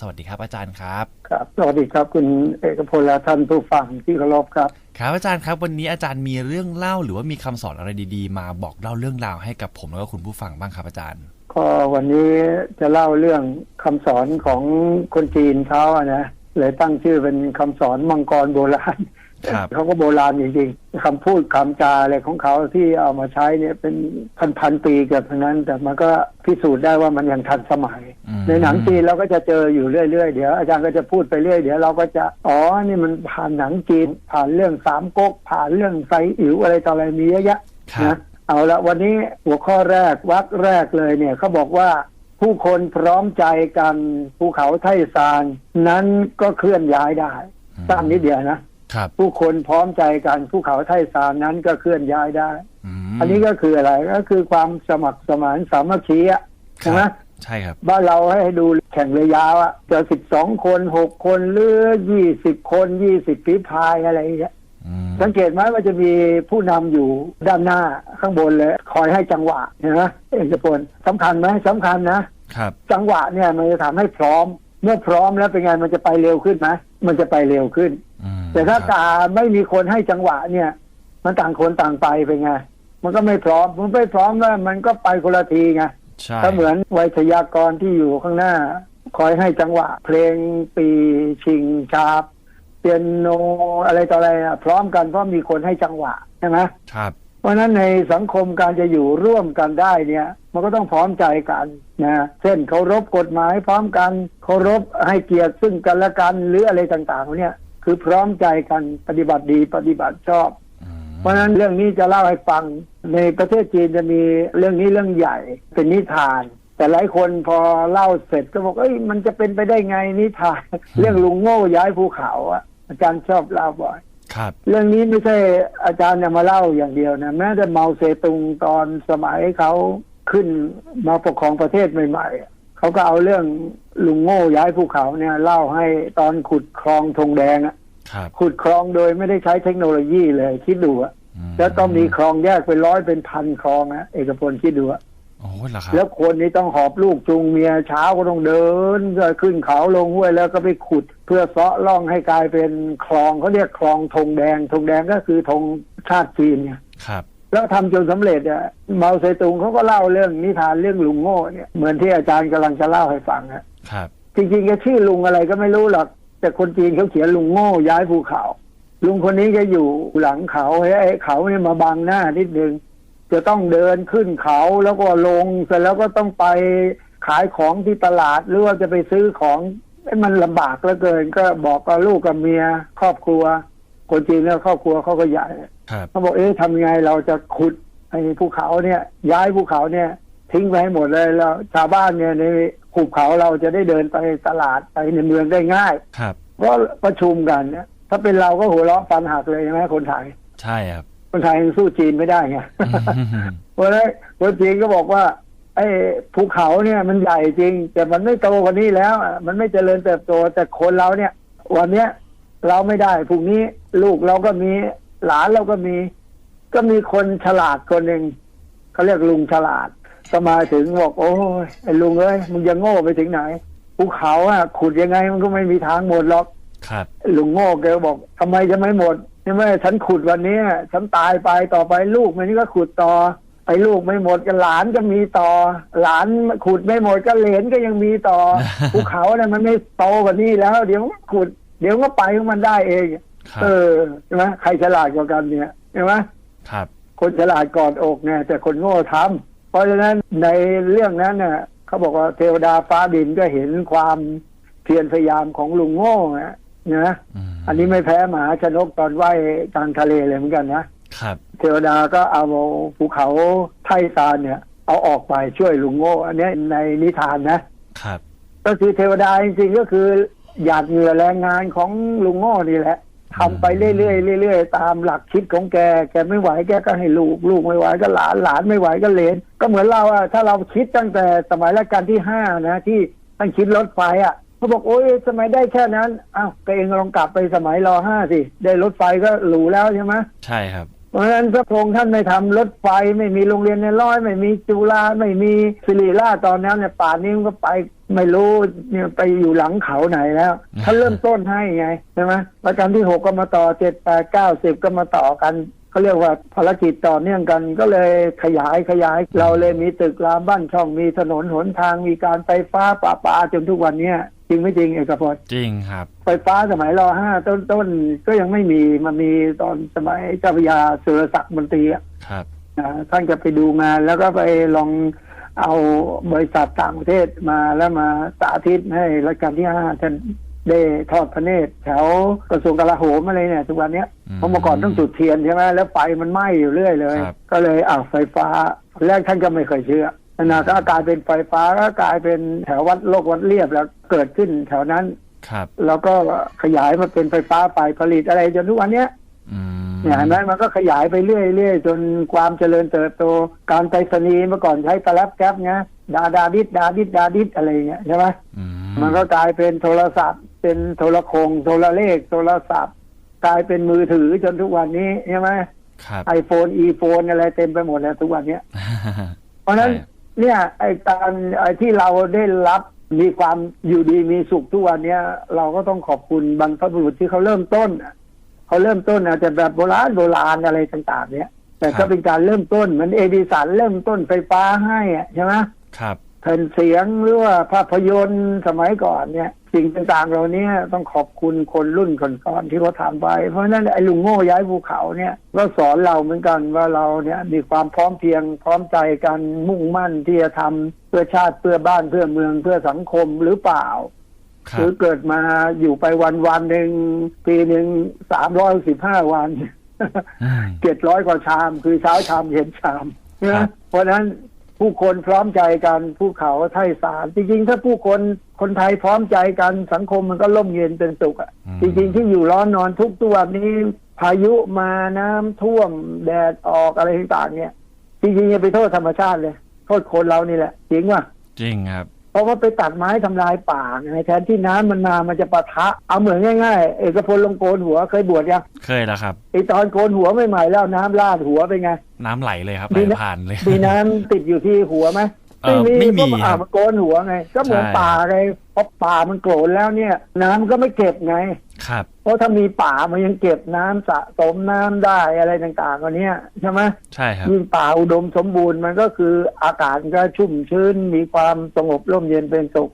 สวัสดีครับอาจารย์ครับ ครับ สวัสดีครับ คุณเอกพลและท่านผู้ฟังที่เคารพครับ ครับอาจารย์ครับวันนี้อาจารย์มีเรื่องเล่าหรือว่ามีคำสอนอะไรดี ๆ มาบอกเล่าเรื่องราวให้กับผมแล้วก็คุณผู้ฟังบ้างครับอาจารย์ ก็วันนี้จะเล่าเรื่องคำสอนของคนจีนเขาอะนะเลยตั้งชื่อเป็นคำสอนมังกรโบราณครับ เขาก็โบราณจริงๆคำพูดคำจาอะไรของเขาที่เอามาใช้เนี่ยเป็นพันๆปีเกือบทั้งนั้น แต่มันก็พิสูจน์ได้ว่ามันยังทันสมัยอืมในหนังจีนเราก็จะเจออยู่เรื่อยๆเดี๋ยวอาจารย์ก็จะพูดไปเรื่อยเดี๋ยวเราก็จะอ๋อนี่มันผ่านหนังจีน ผ่านเรื่องสามก๊กผ่านเรื่องไซอิ๋วอะไรต่ออะไรมีเยอะแยะครับนะเอาละวันนี้หัวข้อแรกวรรคแรกเลยเนี่ยเขาบอกว่าผู้คนพร้อมใจกันภูเขาไทซาน นั้นก็เคลื่อนย้ายได้สั้นนิดเดียวนะครับ ผู้คนพร้อมใจกันภูเขาไทซานนั้นก็เคลื่อนย้ายได้มอันนี้ก็คืออะไรก็คือความสมัครสมานสามัคคีอะคใช่ไหมรับใช่ครับ บ้านเราให้ดูแข่งเรือยาวอะจะสิบสองคนหกคนหรือยี่สิบคนยี่สิบฝีพายอะไรอย่างเงี้ยอืมสังเกตไหมว่าจะมีผู้นำอยู่ด้านหน้าข้างบนเลย คอยให้จังหวะเห็นไหมเอกพลสำคัญไหมสำคัญนะครับ จังหวะเนี่ยมันจะทำให้พร้อม เมื่อพร้อมแล้วเป็นไงมันจะไปเร็วขึ้นไหมมันจะไปเร็วขึ้นอืม แต่ถ้าครับตาไม่มีคนให้จังหวะเนี่ย มันต่างคนต่างไปเป็นไงมันก็ไม่พร้อมมันไม่พร้อมแล้วมันก็ไปคนละทีไงใช่ก็เหมือนไวยทยากรที่อยู่ข้างหน้า คอยให้จังหวะ เพลงปีชิงชาบเปียโนอะไรต่ออะไรอะพร้อมกันเพราะมีคนให้จังหวะใช่ไหมครับ เพราะฉะนั้นในสังคมการจะอยู่ร่วมกันได้เนี่ย มันก็ต้องพร้อมใจกันนะเช่นเคารพกฎหมายพร้อมกันเคารพให้เกียรติซึ่งกันและกันหรืออะไรต่างๆเนี่ย คือพร้อมใจกันปฏิบัติดีปฏิบัติชอบอืมเพราะฉะนั้นเรื่องนี้จะเล่าให้ฟัง ในประเทศจีนจะมีเรื่องนี้เรื่องใหญ่เป็นนิทาน แต่หลายคนพอเล่าเสร็จก็บอกเอ้ยมันจะเป็นไปได้ไงนิทาน เรื่องลุงโง่ย้ายภูเขาอะอาจารย์ชอบเล่าบ่อยครับเรื่องนี้ไม่ใช่อาจารย์จะมาเล่าอย่างเดียวนะแม้แต่เมาเซตุงตอนสมัยเขาขึ้นมาปกครองประเทศใหม่ๆอะ เขาก็เอาเรื่องลุงโง่ย้ายภูเขาเนี่ยเล่าให้ตอนขุดคลองธงแดงอะครับขุดคลองโดยไม่ได้ใช้เทคโนโลยีเลย คิดดูอะอืมแล้วต้องมีคลองแยกเป็นร้อยเป็นพันคลองอะเอกพลคิดดูอะโอ้ยเหรอครับแล้วคนนี้ต้องหอบลูกจูงเมียเช้าก็ต้องเดินขึ้นเขาลงห้วยแล้วก็ไปขุด เพื่อเซาะล่องให้กลายเป็นคลองเขาเรียกคลองธงแดงธงแดงก็คือธงชาติจีนเนี่ยครับ แล้วทำจนสำเร็จอะเมาเซตุงเขาก็เล่าเรื่องนิทานเรื่องลุงโง่เนี่ยเหมือนที่อาจารย์กำลังจะเล่าให้ฟังอะครับ จริงๆแกชื่อลุงอะไรก็ไม่รู้หรอกแต่คนจีนเขาเขียนลุงโง่ย้ายภูเขาลุงคนนี้ก็อยู่หลังเขาไอ้เขาเนี่ยมาบังหน้านิดนึงจะต้องเดินขึ้นเขาแล้วก็ลงเสร็จแล้วก็ต้องไปขายของที่ตลาดหรือว่าจะไปซื้อของไอ้มันลำบากเหลือเกิน ก็บอกกับลูกกับเมีย ครอบครัว คนจีนแล้วครอบครัวเขาก็ใหญ่ครับ เขาบอกเอ๊ะทำยังไงเราจะขุดไอ้ภูเขาเนี่ย ย้ายภูเขาเนี่ย ทิ้งไปให้หมดเลยแล้วชาวบ้านเนี่ยในภูเขาเราจะได้เดินไปตลาดไปในเมืองได้ง่าย ครับก็ประชุมกันเนี่ยถ้าเป็นเราก็หัวเราะฟันหักเลยใช่ไหมคนไทย ใช่ครับ คนไทยยังสู้จีนไม่ได้ไงอืมเพราะฉะนั้นคนจีนก็บอกว่า ไอ้ภูเขาเนี่ยมันใหญ่จริง แต่มันไม่โตกว่านี้แล้วอะมันไม่เจริญเติบโตแต่คนเราเนี่ย วันเนี้ยเราไม่ได้พรุ่งนี้ลูกเราก็มี หลานเราก็มี ก็มีคนฉลาดคนหนึ่งเขาเรียกลุงฉลาดก็มาถึงบอกโอ้ยไอ้ลุงเอ้ยมึงจะโง่ไปถึงไหนภูเขาอะขุดยังไงมันก็ไม่มีทางหมดหรอกครับลุงโง่แกบอกทำไมจะไม่หมดใช่ไหมฉันขุดวันนี้ฉันตายไปต่อไปลูกมันนี่ก็ขุดต่อไอ้ลูกไม่หมดก็หลานก็มีต่อ หลานขุดไม่หมดก็เหลนก็ยังมีต่อภูเขาเนี่ยมันไม่โตกว่านี้แล้ว เดี๋ยวมันก็ขุด เดี๋ยวก็ไปของมันได้เองครับ เออใช่ไหมใครฉลาดกว่ากันเนี่ยใช่ไหมครับ คนฉลาดกอดอกเนี่ยแต่คนโง่ทำเพราะฉะนั้นในเรื่องนั้นเนี่ยเขาบอกว่าเทวดาฟ้าดินก็เห็นความเพียรพยายามของลุงโง่นะนะมอันนี้ไม่แพ้หมหาชนกตอนว่ายกลางทะเลเลยเหมือนกันนะครับเทวดาก็เอาภูเขาไทซานเนี่ย เอาออกไปช่วยลุงโง่ อันเนี้ยในนิทานนะครับ ก็คือเทวดาจริงๆก็คือหยาดเหงื่อแรงงานของลุงโง่นี่แหละ ทำไปเรื่อยๆเรื่อยๆตามหลักคิดของแก แกไม่ไหวแกก็ให้ลูก ลูกไม่ไหวก็หลานหลานไม่ไหวก็เหลน ก็เหมือนเราอะถ้าเราคิดตั้งแต่สมัยรัชกาลที่ห้านะที่ท่านคิดรถไฟอะเขาบอกโอ้ยสมัยได้แค่นั้นอ้าวก็เองลองกลับไปสมัยรอห้าสิ ได้รถไฟก็หรูแล้วใช่ไหมใช่ครับ ราะฉะนั้นพระองค์ท่านไม่ทำรถไฟไม่มีโรงเรียนในร้อยไม่มีจุฬาไม่มีศิริราชตอนนั้นเนี่ยป่านนี้มันก็ไปไม่รู้เนี่ยไปอยู่หลังเขาไหนแล้วท่านเริ่มต้นให้ไงใช่ไหมรัชกาลที่หกก็มาต่อเจ็ดแปดเก้าสิบก็มาต่อกันเขาเรียกว่าภารกิจต่อเนื่องกันก็เลยขยายขยาย เราเลยมีตึกรามบ้านช่องมีถนนหนทางมีการไฟฟ้าประปาจนทุกวันเนี้ย จริงไม่จริงเอกพจน์จริงครับ ไฟฟ้าสมัยรอห้าต้นต้นๆก็ยังไม่มีมันมีตอนสมัยเจ้าพระยาสุรศักดิ์มนตรีอะครับนะท่านจะไปดูงานแล้วก็ไปลองเอาบริษัทต่างประเทศมาแล้วมาสาธิตให้รัชกาลที่ห้าท่านได้ทอดพระเนตรแถวกระทรวงกลาโหมอะไรเนี่ยทุกวันเนี้ยอืมเพราะเมื่อก่อนต้องจุดเทียนใช่ไหมแล้วไฟมันไหม้อยู่เรื่อยเลยครับก็เลยอ่าไฟฟ้าแรกท่านก็ไม่เคยเชื่อ นะก็กลายเป็นไฟฟ้าก็กลายเป็นแถววัดโลกวัดเรียบแล้วเกิดขึ้นแถวนั้นครับแล้วก็ขยายมาเป็นไฟฟ้าฝ่ายผลิตอะไรจนทุกวันเนี้ยอืมเนี่ยเห็นไหมมันก็ขยายไปเรื่อยๆจนความเจริญเติบโตการไปรษณีย์เมื่อก่อนใช้ตะแลบแก๊ปไงดาดาดิดดาดิดดาดิดอะไรอย่างเงี้ยใช่ไหมอืมันก็กลายเป็นโทรศัพท์ เป็นโทรโคง โทรเลข โทรศัพท์ กลายเป็นมือถือจนทุกวันนี้ใช่ไหมครับไอโฟนอีโฟนอะไรเต็มไปหมดแล้วทุกวันเนี้ย เพราะฉะนั้นใช่ เนี่ยไอการไอที่เราได้รับมีความอยู่ดีมีสุขทุกวันเนี้ยเราก็ต้องขอบคุณบรรพบุรุษที่เขาเริ่มต้นอะเขาเริ่มต้นอาจจะแบบโบราณโบราณอะไรต่างๆ เนี่ยแต่ก็เป็นการเริ่มต้นเหมือนเอดิสันเริ่มต้นไฟฟ้าให้อะใช่ไหมครับแผ่นเสียงหรือว่าภาพยนตร์สมัยก่อนเนี่ย สิ่งต่างๆเหล่านี้ต้องขอบคุณคนรุ่นก่อนๆที่เขาทำไป เพราะฉะนั้นไอ้ลุงโง่ย้ายภูเขาเนี่ยก็สอนเราเหมือนกันว่าเราเนี่ยมีความพร้อมเพรียงพร้อมใจกันมุ่งมั่นที่จะทำเพื่อชาติเพื่อบ้านเพื่อเมืองเพื่อสังคมหรือเปล่าคหรัรืบอเกิดมาอยู่ไปวันวันๆหนึ่งปีหนึ่งสามร้อยสิบห้าวันอืมเจ็ดร้อยกว่าชาม คือเช้าชามเย็นชามครันะบเพราะฉะนั้น ผู้คนพร้อมใจกันผู้เขาไทยสารจริงๆ ถ้าผู้คนคนไทยพร้อมใจกันสังคมมันก็ร่มเย็นเป็นสุขอะอืมจริง ๆ ที่อยู่ร้อนนอนทุกตัวนี้ พายุมาน้ำท่วมแดดออกอะไรต่างๆเนี่ย จริงๆอย่าไปโทษธรรมชาติเลย โทษคนเรานี่แหละจริงว่ะจริงครับเพ ราะว่าไปตัดไม้ทำลายป่าไงแทนที่น้ำมันมามันจะปะทะ เอาเหมือนง่ายๆ เอกพลลงโกนหัวเคยบวชยังเคยแล้วครับไอตอนโกนหัวใหม่ๆแล้วน้ำลาดหัวเป็นไงน้ำไหลเลยครับมีไหลนะผ่านเลยมีน้ำติดอยู่ที่หัวไหมเอ่อ ไม่มีเพราะอ่าครับมันโกนหัวไง ก็เหมือนใช่ป่าไงเพราะป่ามันโกรนแล้วเนี่ย น้ำก็ไม่เก็บไง ครับ เพราะถ้ามีป่ามันยังเก็บน้ำสะสมน้ำได้อะไรต่างๆกว่านี้ใช่ไหมใช่ครับยิ่งป่าอุดมสมบูรณ์มันก็คืออากาศก็ชุ่มชื้นมีความสงบร่มเย็นเป็นสุข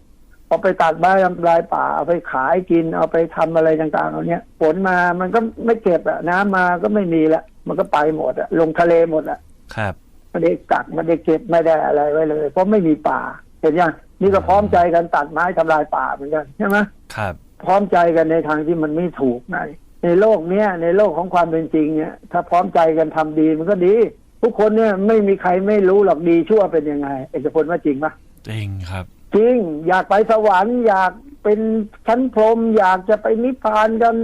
พอไปตัดไม้ทำลายป่าเอาไปขายกินเอาไปทำอะไรต่างๆเหล่านี้ฝนมามันก็ไม่เก็บอะน้ำมาก็ไม่มีละมันก็ไปหมดอะลงทะเลหมดอะครับ ไม่ได้กักไม่ได้เก็บไม่ได้อะไรไว้เลย เพราะไม่มีป่า เห็นยังนี่ก็พร้อมใจกันตัดไม้ทำลายป่าเหมือนกันใช่ไหมครับ พร้อมใจกันในทางที่มันไม่ถูกไงในโลกเนี้ยในโลกของความเป็นจริงเนี่ยถ้าพร้อมใจกันทำดีมันก็ดี ทุกคนเนี่ยไม่มีใครไม่รู้หรอกดีชั่วเป็นยังไงเอกพลว่าจริงปะจริงครับ จริงอยากไปสวรรค์อยากเป็นชั้นพรหมอยากจะไปนิพพานกัน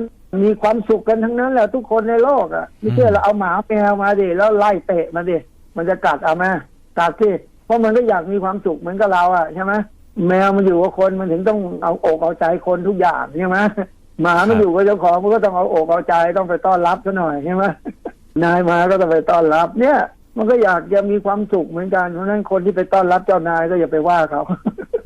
มีความสุขกันทั้งนั้นแหละทุกคนในโลกอะไม่เชื่อเราเอาหมาแมวมาดิแล้วไล่เตะมันดิ มันจะกัดเอาไหมกัดที่เพราะมันก็อยากมีความสุขเหมือนกับเราอะใช่ไหมแมวมันอยู่กับคนมันถึงต้องเอาอกเอาใจคนทุกอย่างใช่ไหมหมามันอยู่กับเจ้าของมันก็ต้องเอาอกเอาใจต้องไปต้อนรับซะหน่อยใช่ไหมนายมาก็ต้องไปต้อนรับเนี่ย มันก็อยากจะมีความสุขเหมือนกันเพราะฉะนั้นคนที่ไปต้อนรับเจ้านายก็อย่าไปว่าเขา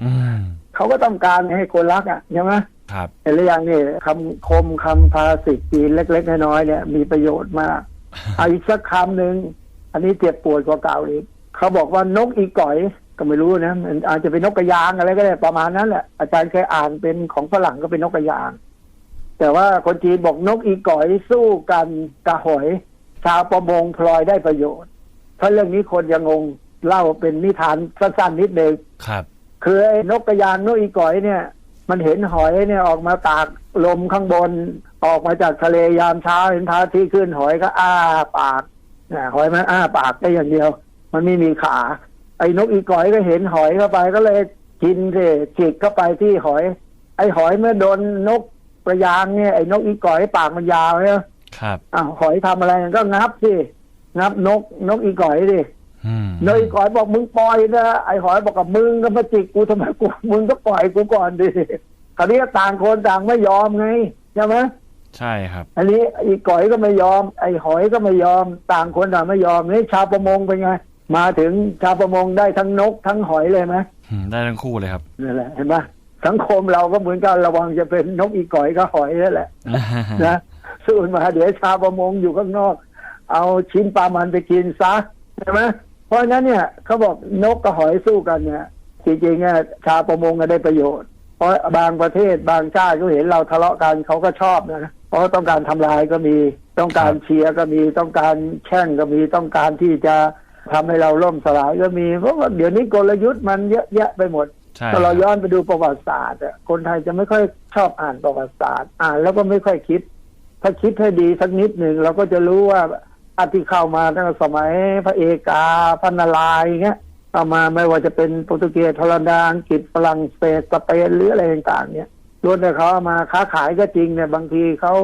อืมเขาก็ต้องการให้คนรักอะใช่ไหมครับเห็นหรือยังนี่คำคมคำภาษิตจีนเล็ก ๆ น้อยๆเนี่ย มีประโยชน์มากเอาอีกสักคำหนึ่ง อันนี้เจ็บปวดกว่าเก่าอีกเขาบอกว่านกอีก่อยก็ไม่รู้นะมันอาจจะเป็นนกกระยางอะไรก็ได้ประมาณนั้นแหละอาจารย์เคยอ่านเป็นของฝรั่งก็เป็นนกกระยาง แต่ว่าคนจีนบอกนกอีก่อยสู้กันกระหอย ชาวประมงพลอยได้ประโยชน์ถ้าเรื่องนี้คนยังงงเล่าเป็นนิทานสั้นๆนิดนึงครับคือไอ้นกกระยางนกอีก่อยเนี่ย มันเห็นหอยเนี่ยออกมาตากลมข้างบน ออกมาจากทะเลยามเช้าเห็นพระอาที่ขึ้นหอยก็อ้าปากนะ หอยมันอ้าปากได้อย่างเดียว มันไม่มีขา ไอ้นกอีก่อยก็เห็นหอยเข้าไปก็เลยกินสิจิกเข้าไปที่หอย ไอ้หอยเมื่อโดนนกกระยางเนี่ยไอ้นกอีก่อยปากมันยาวเนี่ยครับอ้าวหอยทำอะไรก็งับสิงับนกนกอีก่อยดิอืมนกอีก่อยบอกมึงปล่อยนะไอ้หอยบอกกับมึงก็มาจิกกูทำไมกูมึงก็ปล่อยกูก่อนดิคราวนี้ต่างคนต่างไม่ยอมไงใช่ไหม ใช่ครับ อันนี้ไอ้ก๋อยก็ไม่ยอม ไอ้หอยก็ไม่ยอม ต่างคนต่างไม่ยอมนี่ชาวประมงเป็นไง มาถึงชาวประมงได้ทั้งนกทั้งหอยเลยไหมอืมได้ทั้งคู่เลยครับนั่นแหละเห็นปะสังคมเราก็เหมือนกันระวังจะเป็นนกอีก่อยก็หอยนั่นแหละนะสู้มาเดี๋ยวชาวประมงอยู่ข้างนอก เอาชิ้นปลามันไปกินซะใช่ไหมเพราะฉะนั้นเนี่ยเขาบอกนกกับหอยสู้กันเนี่ยจริงๆเนี่ยชาวประมงก็ได้ประโยชน์เพ ราะบางประเทศบางชาติเขาเห็นเราทะเลาะกันเขาก็ชอบนะเพราะต้องการทำลายก็มีต้องการครับเชียร์ก็มีต้องการแช่งก็มีต้องการที่จะทำให้เราล่มสลายก็มีเพราะว่าเดี๋ยวนี้กลยุทธ์มันเยอะแยะไปหมดใช่ถ้าเราครับย้อนไปดูประวัติศาสตร์อะคนไทยจะไม่ค่อยชอบอ่านประวัติศาสตร์ อ่านแล้วก็ไม่ค่อยคิด ถ้าคิดให้ดีสักนิดหนึ่งเราก็จะรู้ว่าอาที่เข้ามาตั้งแต่สมัยพระเอกาพระนารายณ์อย่างเงี้ย เข้ามาไม่ว่าจะเป็นโปรตุเกสฮอลันดาอังกฤษฝรั่งเศสสเปนหรืออะไรต่างๆ เนี่ยล้วนแต่เขาเอามาค้าขายก็จริงเนี่ยบางทีเขา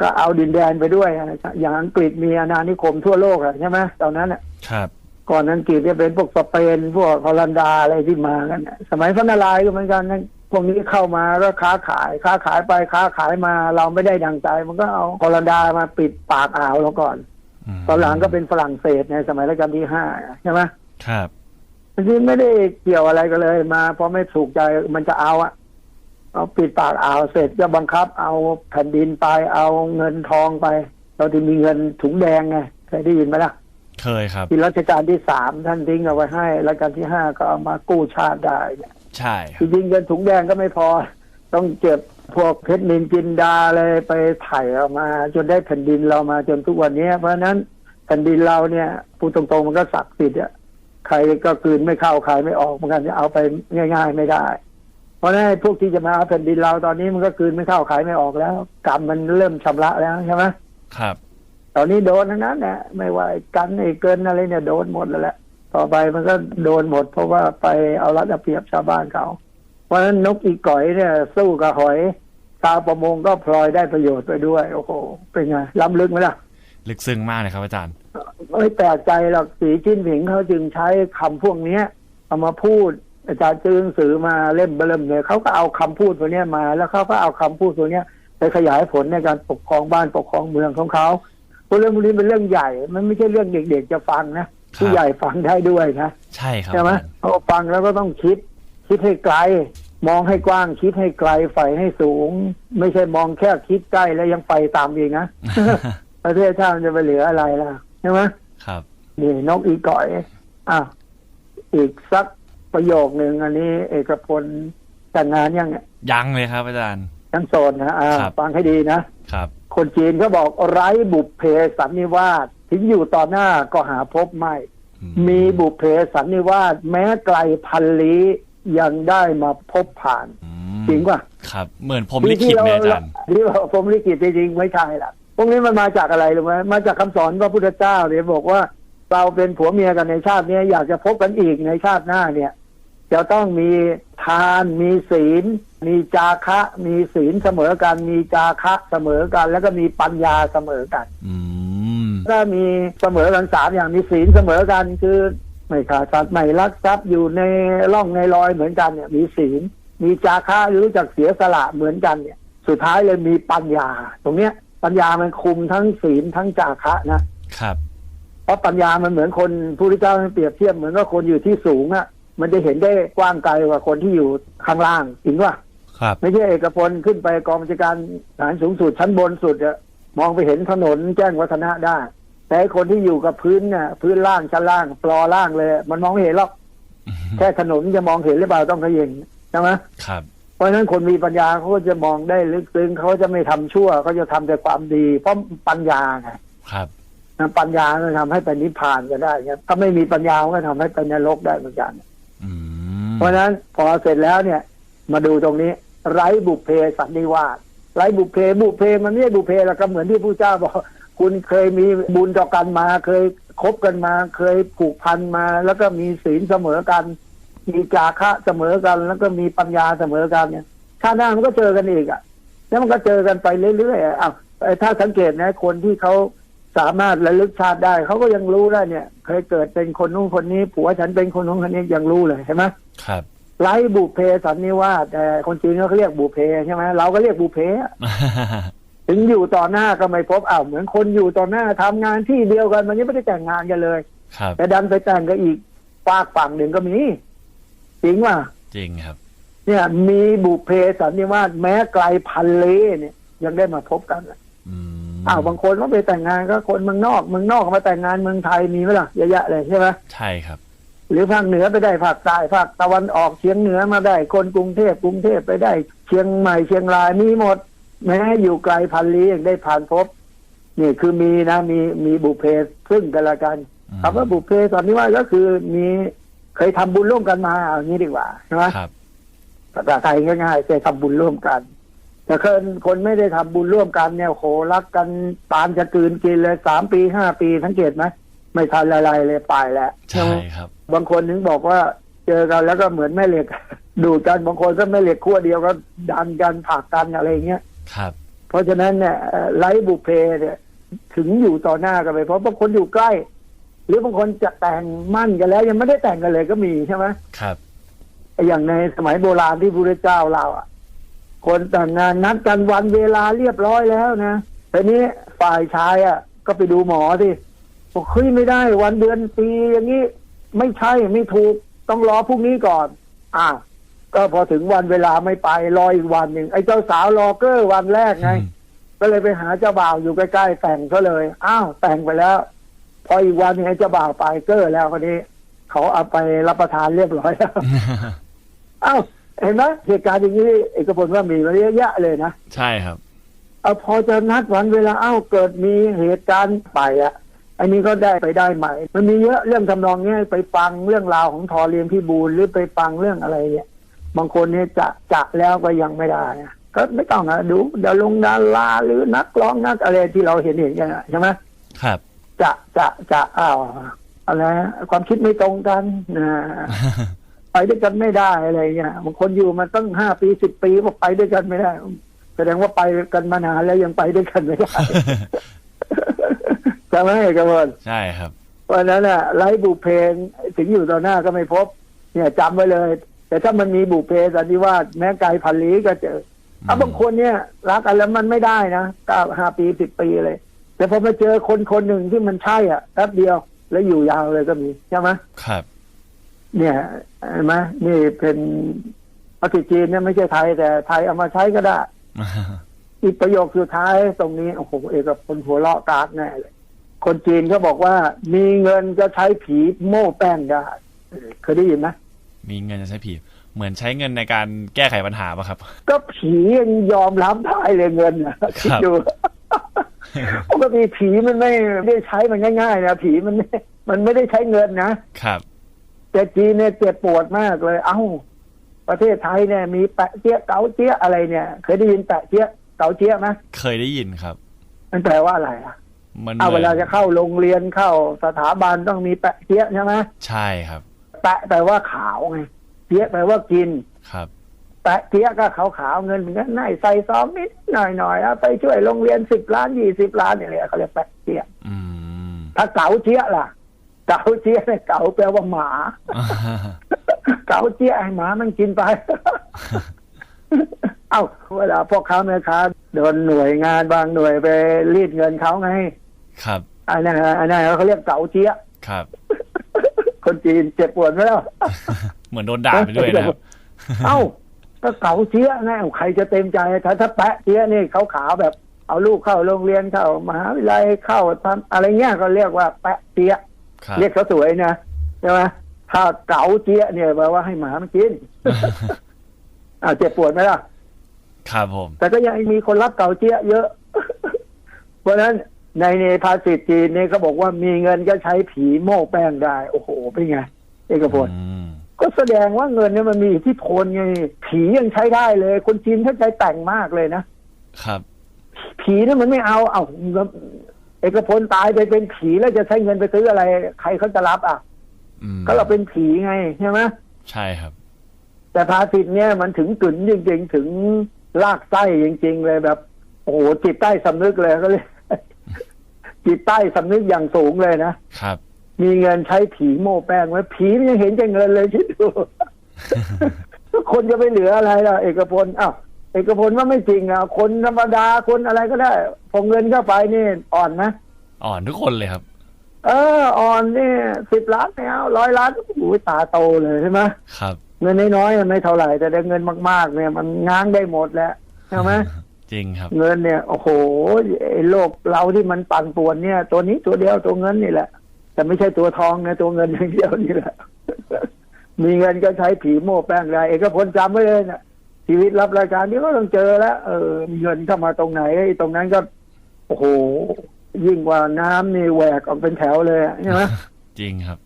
ก็เอาดินแดนไปด้วยอะอย่างอังกฤษมีอาณานิคมทั่วโลกอะใช่ไหมตอนนั้นอะครับก่อนอังกฤษจะเป็นพวกสเปนพวกฮอลันดาอะไรที่มากันน่ะสมัยพระนารายณ์ก็เหมือนกันนะพวกนี้เข้ามาก็ค้าขายค้าขายไปค้าขายมาเราไม่ได้ดังใจ มันก็เอาฮอลันดามาปิดปากอ่าวเราก่อนมตอนหลังก็เป็นฝรั่งเศสในสมัยรัชกาลที่ห้าใช่ไหมครับ จริงๆไม่ได้เกี่ยวอะไรกันเลยมาเพราะไม่ถูกใจมันจะเอาอะเอาปิดปากอ่าวเสร็จก็บังคับ เอาแผ่นดินไปเอาเงินทองไป เราที่มีเงินถุงแดงไงเคยได้ยินไหมล่ะเคยครับที่รัชกาลที่สามท่านทิ้งเอาไว้ให้รัชกาลที่ห้าก็เอามากู้ชาติได้เนี่ยใช่คจรับริงๆเงินถุงแดงก็ไม่พอ ต้องเก็บพวกเพชรนินจินดาเลยไปไถ่ออกมา จนได้แผ่นดินเรามาจนทุกวันนี้เพราะฉะนั้นแผ่นดินเราเนี่ยพูดตรงๆมันก็ศักดิ์สิทธิ์อะ ใครก็กลืนไม่เข้าใครไม่ออกเหมือนกันจะเอาไปง่าย ๆ ไม่ได้ เพราะฉะนั้นไอ้พวกที่จะมาเอาแผ่นดินเราตอนนี้มันก็กลืนไม่เข้าใครไม่ออกแล้ว กรรมมันเริ่มชำระแล้วใช่ไหมครับ ตอนนี้โดนทั้งนั้นแหละไม่ว่าไอ้กันไอ้เกินอะไรเนี่ยโดนหมดแล้วแหละต่อไปมันก็โดนหมด เพราะว่าไปเอารัดเอาเปรียบชาวบ้านเขา เพราะฉะนั้นนกอีก่อยเนี่ย สู้กับหอยชาวประมงก็พลอยได้ประโยชน์ไปด้วย โอ้โหเป็นไงล้ำลึกไหมล่ะ ลึกซึ้งมากเลยครับอาจารย์ ไม่แปลกใจหรอกสีจิ้นผิงเขาจึงใช้คำพวกเนี้ยเอามาพูด อาจารย์จือหนังสือมาเล่มเบลมเลยเขาก็เอาคำพูดตัวเนี้ยมา แล้วเขาก็เอาคำพูดตัวเนี้ยไปขยายผลในการปกครองบ้านปกครองเมืองของเขาเพราะเรื่องพวกนี้เป็นเรื่องใหญ่ มันไม่ใช่เรื่องเด็กๆจะฟังนะผู้ใหญ่ฟังได้ด้วยนะใช่ครับใช่ไหมอาจารย์พอฟังแล้วก็ต้องคิด คิดให้ไกล มองให้กว้างคิดให้ไกลใฝ่ให้สูง ไม่ใช่มองแค่คิดใกล้แล้วยังไปตามเองนะประเทศชาติมันจะไปเหลืออะไรล่ะ ใช่ไหมครับนี่นกอีก่อยอะอีกสักประโยคหนึ่งอันนี้ เอกพลแต่งงานยังเนี่ยยังเลยครับอาจารย์ยังโสดนะอ่าครับฟังให้ดีนะครับ คนจีนเขาบอกไร้บุพเพสันนิวาสถึงอยู่ต่อหน้าก็หาพบไม่อืมีบุพเพสันนิวาสแม้ไกลพันลี้ยังได้มาพบผ่านอืมจริงป่ะครับ เหมือนผมลิขิตเลยอาจารย์ที่ว่าผมลิขิตจริงๆไม่ใช่ล่ะ พวกนี้มันมาจากอะไรรู้ไหมมาจากคำสอนพระพุทธเจ้าเนี่ยบอกว่าเราเป็นผัวเมียกันในชาติเนี้ยอยากจะพบกันอีกในชาติหน้าเนี่ย จะต้องมีทานมีศีล มีจาคะ มีศีลเสมอกัน มีจาคะเสมอกัน แล้วก็มีปัญญาเสมอกันอืมถ้ามีเสมอกันสามอย่างมีศีลเสมอกันคือไม่ขาดสัตว์ไม่ลักทรัพย์อยู่ในร่องในรอยเหมือนกันเนี่ย มีศีล มีจาคะรู้จักเสียสละเหมือนกันเนี่ย สุดท้ายเลยมีปัญญา ตรงเนี้ย ปัญญามันคุมทั้งศีลทั้งจาคะนะครับ เพราะปัญญามันเหมือนคนผู้ที่เจ้าเปรียบเทียบเหมือนกับคนอยู่ที่สูงอะ่ะมันจะเห็นได้กว้างไกลกว่าคนที่อยู่ข้างล่างจริงว่าครับ ไม่ใช่เอกพลขึ้นไปกองบัญชาการทหารสูงสุดชั้นบนสุดอะมองไปเห็นถนนแจ้งวัฒนะได้ แต่ไอ้คนที่อยู่กับพื้นเนี่ยพื้นล่างชั้นล่างปลอล่างเลย มันมองไม่เห็นหรอกแค่ถนนจะมองเห็นหรือเปล่าต้องเขย่งใช่ไหมครับเพ ราะฉะนั้นคนมีปัญญาเขาก็จะมองได้ลึกซึ้งเขาจะไม่ทำชั่วเขาจะทำแต่ความดี เพราะปัญญาไงครับนะปัญญาก็ทำให้ไปนิพพานก็ได้ไงถ้าไม่มีปัญญาก็ทำให้ไปนรกได้เหมือนกันอืมเพราะฉะนั้นพอเสร็จแล้วเนี่ย มาดูตรงนี้ ไร้บุพเพสันนิวาสไร้บุพเพบุพเพมันไม่ใช่บุพเพแล้วก็เหมือนที่ผู้เจ้าบอก คุณเคยมีบุญต่อกันมา เคยคบกันมา เคยผูกพันมา แล้วก็มีศีลเสมอกัน มีจาคะเสมอกัน แล้วก็มีปัญญาเสมอกันเนี่ยชาติหน้ามันก็เจอกันอีกอะ แล้วมันก็เจอกันไปเรื่อยๆอะอ้าวไอ้ถ้าสังเกตนะ คนที่เขาสามารถระลึกชาติได้เขาก็ยังรู้ได้เนี่ย เคยเกิดเป็นคนนู้นคนนี้ ผัวฉันเป็นคนนู้นคนนี้ยังรู้เลยเห็นไหมครับไร้บุพเพสันนิวาสแต่คนจีนเขาเรียกบุพเพใช่ไหมเราก็เรียกบุพเพอะถึงอยู่ต่อหน้าก็ไม่พบอ้าวเหมือนคนอยู่ต่อหน้าทำงานที่เดียวกันมันยังไม่ได้แต่งงานกันเลยครับแต่ดันไปแต่งกันอีกฝากฝั่งหนึ่งก็มี จริงว่าจริงครับ เนี่ย มีบุพเพสันนิวาสแม้ไกลพันเลเนี่ย ยังได้มาพบกันอะอืมอ้าวบางคนก็ไปแต่งงานก็คนเมืองนอกเมืองนอกมาแต่งงานเมืองไทยมีไหมล่ะเยอะแยะเลยใช่ไหมใช่ครับ หรือภาคเหนือไปได้ภาคใต้ภาคตะวันออกเฉียงเหนือมาได้ คนกรุงเทพกรุงเทพไปได้ เชียงใหม่เชียงรายมีหมด แม้อยู่ไกลพันลี้ยังได้ผ่านพบนี่คือมีนะมีมีบุพเพซึ่งกันและกันอืมคำว่าบุพเพตอนนี้ว่าก็คือมี เคยทำบุญร่วมกันมาเอางี้ดีกว่าใช่ไหมครับภาษาไทยง่ายๆเคยทำบุญร่วมกัน แต่คนคนไม่ได้ทำบุญร่วมกันเนี่ยโหรักกันปานจะกลืนกินเลยสามปีห้าปีสังเกตไหมไม่ทันอะไรเลยไปแล้วใช่ไหมครับ บางคนถึงบอกว่าเจอกันแล้วก็เหมือนแม่เหล็ก ดูดกันบางคนก็แม่เหล็กขั้วเดียวก็ดันกันผลักกันอะไรเงี้ยครับ เพราะฉะนั้นเนี่ยเอ่อไลฟ์บุพเพเนี่ยถึงอยู่ต่อหน้ากันไปเพราะบางคนอยู่ใกล้ หรือบางคนจะแต่งมั่นกันแล้ว ยังไม่ได้แต่งกันเลยก็มีใช่ไหมครับ อย่างในสมัยโบราณที่พระเจ้าเราอะ คนแต่งงานนัดกันวันเวลาเรียบร้อยแล้วนะแต่นี้ฝ่ายชายอะ ก็ไปดูหมอที่บอกเฮ้ยไม่ได้ วันเดือนปีอย่างนี้ไม่ใช่ไม่ถูกต้องรอพรุ่งนี้ก่อนอ้าวก็พอถึงวันเวลาไม่ไปรออีกวันหนึ่งไอ้เจ้าสาวรอเกอร์วันแรกไงอืมก็เลยไปหาเจ้าบ่าวอยู่ใกล้ๆแต่งก็เลย อ้าวแต่งไปแล้ว พออีกวันหนึงไอ้เจ้าบ่าวไปเกอร์แล้วคนนี้ เขาเอาไปรับประทานเรียบร้อยแล้วอ้าวเห็นไหมเหตุการณ์อย่างนี้เอกพลว่ามีมาเยอะแยะเลยนะใช่ครับเอาพอจะนัดวันเวลาเอ้าเกิดมีเหตุการณ์ไปอะ อันนี้ก็ได้ไปได้ใหม่ มันมีเยอะเรื่องทำนองเนี้ยไปฟังเรื่องราวของทอเรียนพี่บูลหรือไปฟังเรื่องอะไรเนี่ยบางคนเนี่ยจะจะแล้วก็ยังไม่ได้นะก็ไม่ต้องอะดูเดี๋ยวลงดาราหรือนักร้องนักอะไรที่เราเห็นเห็นกันอะใช่ไหมครับ จะจะจะอ้าวอะไรนะความคิดไม่ตรงกันนะไปด้วยกันไม่ได้อะไรเงี้ยบางคนอยู่มาตั้งห้าปีสิบปีบอกไปด้วยกันไม่ได้ แสดงว่าไปกันมานานแล้วยังไปด้วยกันไม่ได้ใช่ไหมเอกพลใช่ครับเพราะฉะนั้นน่ะไลฟ์บุพเพลถึงอยู่ต่อหน้าก็ไม่พบ เนี่ยจำไว้เลย แต่ถ้ามันมีบุพเพสันนิวาสแม้ไกลพันลี้ก็เจอถ้าบางคนเนี่ยรักกันแล้วมันไม่ได้นะเก้าห้าปีสิบปีเลย แต่พอมาเจอคนคนหนึ่งที่มันใช่อะแป๊บเดียวแล้วอยู่ยาวเลยก็มีใช่ไหมครับ เนี่ยเห็นไหมนี่เป็นภาษาจีนเนี่ยไม่ใช่ไทย แต่ไทยเอามาใช้ก็ได้อีกประโยคสุดท้ายตรงนี้โอ้โหเอกพลหัวเราะกากแน่เลยคนจีนก็บอกว่า มีเงินจะใช้ผีโม่แป้งได้เออเคยได้ยินไหมมีเงินจะใช้ผี เหมือนใช้เงินในการแก้ไขปัญหาป่ะครับ ก็ผียังยอมรับได้เลยเงินนะคิดดู ปกติผีมันไม่ได้ใช้มันง่ายๆนะผีมันไม่มันไม่ได้ใช้เงินนะครับ แต่จีนเนี่ยเจ็บปวดมากเลย เอ้า ประเทศไทยเนี่ย มีแปะเจี๊ยะเก๋าเจี๊ยะอะไรเนี่ย เคยได้ยินแปะเจี๊ยะเก๋าเจี๊ยะไหมเคยได้ยินครับ มันแปลว่าอะไรอะมันเอาหเวมืนลาจะเข้าโรงเรียนเข้าสถาบันต้องมีแปะเจี๊ยะใช่ไหมใช่ครับ แปะแปลว่าขาวไงเจี๊ยะแปลว่ากินครับ แปะเจี๊ยะก็ขาวขาวๆเงินเหมือนกันไหนใส่ซองนิดหน่อยหน่อยๆเอาไปช่วยโรงเรียนสิบล้านยี่สิบล้านเนี่ยเขาเรียกแปะเจี๊ยะอืมถ้าเก๋าเจี๊ยะล่ะ เก๋าเจี๊ยะเนี่ยเก๋าแปลว่าหมา เก๋าเจี๊ยะให้หมามันกินไป เอ้าเวลาพ่อค้าแม่ค้าโดนหน่วยงานบางหน่วยไปรีดเงินเขาไง ครับอันนั้นอันนั้นเขาเรียกเก๋าเจี๊ยะครับ คนจีนเจ็บปวดไหมล่ะเหมือนโดนด่าไปด้วยนะครับเอ้า ก็เก๋าเจี๊ยะไงใครจะเต็มใจถ้าถ้าแปะเจี๊ยะนี่เขาขาวๆแบบ เอาลูกเข้าโรงเรียนเข้ามหาวิทยาลัยเข้าทำอะไรเงี้ยก็เรียกว่าแปะเจี๊ยะครับเรียกเขาสวยนะใช่ไหมถ้าเก๋าเจี๊ยะเนี่ยแปลว่าให้หมามันกินอ่าเจ็บปวดไหมล่ะครับผม แต่ก็ยังมีคนรักเก่าเจี๊ยะเยอะ เพราะฉะนั้นในในภาษิตจีนเนี่ยเขาบอกว่ามีเงินก็ใช้ผีโม่แป้งได้ โอ้โหเป็นไง เอกพลอืม ก็แสดงว่าเงินเนี่ยมันมีอิทธิพลไงผียังใช้ได้เลย คนจีนถ้าใจแต่งมากเลยนะครับ ผีเนี่ยมันไม่เอาเอาเอกพลตายไปเป็นผีแล้วจะใช้เงินไปซื้ออะไร ใครเขาจะรับอะอืมก็เราเป็นผีไงใช่ไหมใช่ครับ แต่ภาษิตเนี่ยมันถึงกึ๋นจริงๆถึงลากไส้จริง ๆ เลยแบบ โอ้โหจิตใต้สำนึกเลยก็เลยจิตใต้สำนึกอย่างสูงเลยนะครับ มีเงินใช้ผีโม่แป้งไว้ผีมันยังเห็นแก่เงินเลยคิดดูคนจะไปเหลืออะไรล่ะ เอกพลอ้าวเอกพลว่าไม่จริงอะคนธรรมดาคนอะไรก็ได้พอเงินเข้าไปนี่อ่อนไหมอ่อนทุกคนเลยครับ เออ อ่อนนี่สิบล้านไม่เอาร้อยล้านโอ้โหตาโตเลยใช่ไหมครับ เงินน้อยๆมันไม่เท่าไหร่แต่ได้เงินมากๆ เนี่ย มันง้างได้หมดแหล้วใช่ไหมจริงครับ เงินเนี่ยโอ้โหไอ้โลกเราที่มันปั่นป่วนเนี่ย ตัวนี้ตัวเดียวตัวเงินนี่แหละ แต่ไม่ใช่ตัวทองนะตัวเงินอย่างเดียวนี่แหละ มีเงินก็ใช้ผีโม่แป้งได้เอกพลจำไว้เลยนะชีวิตรับรายการนี้ก็ต้องเจอแล้ว เออ มีเงินเข้ามาตรงไหนไอ้ตรงนั้นก็โอ้โหยิ่งกว่าน้ำนี่แหวกออกเป็นแถวเลยอะใช่ไหมจริงครับ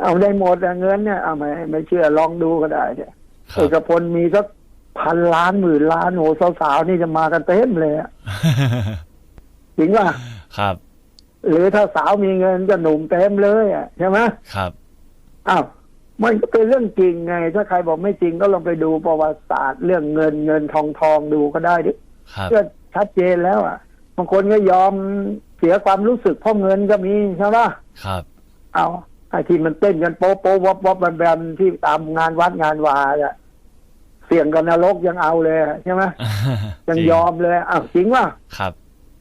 เอาได้หมดอะเงินเนี่ยเอาไม่ไม่เชื่อลองดูก็ได้เนี่ยคเอรับกพลมีสักพันล้านหมื่นล้านโหสาวๆนี่จะมากันเต็มเลยอะจริงป่ะครับ หรือถ้าสาวมีเงินก็หนุ่มเต็มเลยอะใช่ไหมครับอ้าวมันก็เป็นเรื่องจริงไง ถ้าใครบอกไม่จริงก็ลองไปดูประวัติศาสตร์เรื่องเงินเงินทองทองดูก็ได้ดิครับก็ชัดเจนแล้วอะบางคนก็ยอมเสียความรู้สึกเพราะเงินก็มีใช่ไหมครับ เอาไอ้ที่มันเต้นกันโป๊ะโป๊ะวับวับแบมแบมที่ตามงานวัดงานวาอะเสี่ยงกับนรกยังเอาเลยอะใช่ไหมยังยอมเลยอ้าวจริงว่าครับ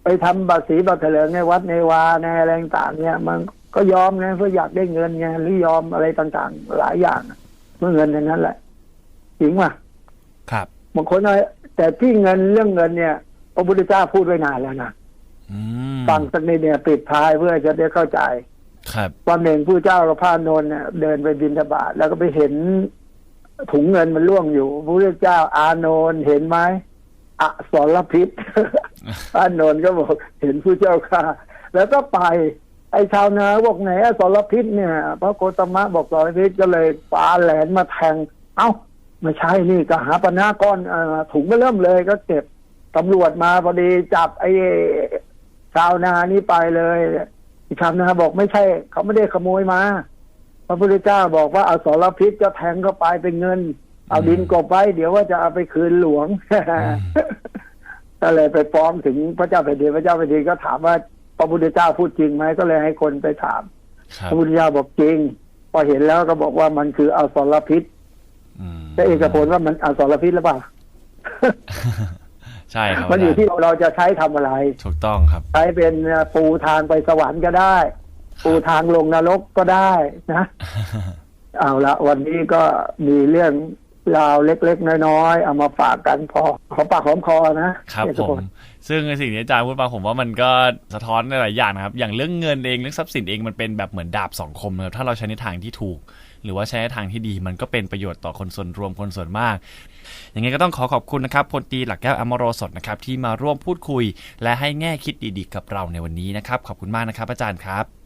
ไปทำบัตรสีบัตรเถลิงในวัดในวาในอะไรต่างๆเนี่ยมันก็ยอมไงเพื่ออยากได้เงินไงหรือยอมอะไรต่างๆ หลายอย่างเพื่อเงินอย่างนั้นแหละจริงป่ะครับบางคนเอาแต่ที่เงินเรื่องเงินเนี่ย พระพุทธเจ้าพูดไว้นานแล้วนะฟังสักนิดเนี่ยปิดท้ายเพื่อจะได้เข้าใจ ครับวันหนึ่งผู้เจ้ากับพระอานนท์เนี่ยเดินไปบินทบาทแล้วก็ไปเห็นถุงเงินมันล่วงอยู่พระพุทธเจ้าอานนท์เห็นไหมอสรพิษ พระอานนท์ก็บอกเห็นผู้เจ้าค่ะ แล้วก็ไป ไอ้ชาวนาบอกไหนอสรพิษเนี่ยพระโกตมะบอกสรพิษก็เลยปาแหลนมาแทง เอ้าไม่ใช่นี่ก็หาปนาก้อนเอ่อถุงก็เริ่มเลยก็เก็บตำรวจมาพอดีจับไอ้ชาวนานี้ไปเลยชาวนาบอกไม่ใช่ เขาไม่ได้ขโมยมา พระพุทธเจ้าบอกว่าเอาสรพิษก็แทงเข้าไปเป็นเงิน เอาดินกบไว้ เดี๋ยวว่าจะเอาไปคืนหลวง ก็เลยไปฟ้องถึงพระเจ้าแผ่นดินพระเจ้าแผ่นดินก็ถามว่าพระพุทธเจ้าพูดจริงไหมก็เลยให้คนไปถามครับพระพุทธเจ้าบอกจริง พอเห็นแล้วก็บอกว่ามันคือเอาสรพิษอืมแต่เอกพลว่ามันเอาสรพิษหรือเปล่าใช่ครับมันอยู่อาจารที่เราจะใช้ทำอะไร ถูกต้องครับ ใช้เป็นปูทางไปสวรรค์ก็ได้ ปูทางลงนรกก็ได้นะ เอาละวันนี้ก็มีเรื่อง ราวเล็ก ๆ น้อยๆเอามาฝากกันพอขอปากหอมคอนะครับเอกผพมลซึ่งในสิ่งที่อาจารย์พูดมาผมว่ามันก็สะท้อนในหลายอย่างนะครับ อย่างเรื่องเงินเองเรื่องทรัพย์สินเองมันเป็นแบบเหมือนดาบสองคมนะครับถ้าเราใช้ในทางที่ถูก หรือว่าใช้ในทางที่ดีมันก็เป็นประโยชน์ต่อคนส่วนรวมคนส่วนมากยังไงก็ต้องขอขอบคุณนะครับพลตรีหลักแก้วอมโรสดนะครับที่มาร่วมพูดคุย และให้แง่คิดดีๆ กับเราในวันนี้นะครับขอบคุณมากนะครับอาจารย์ครับ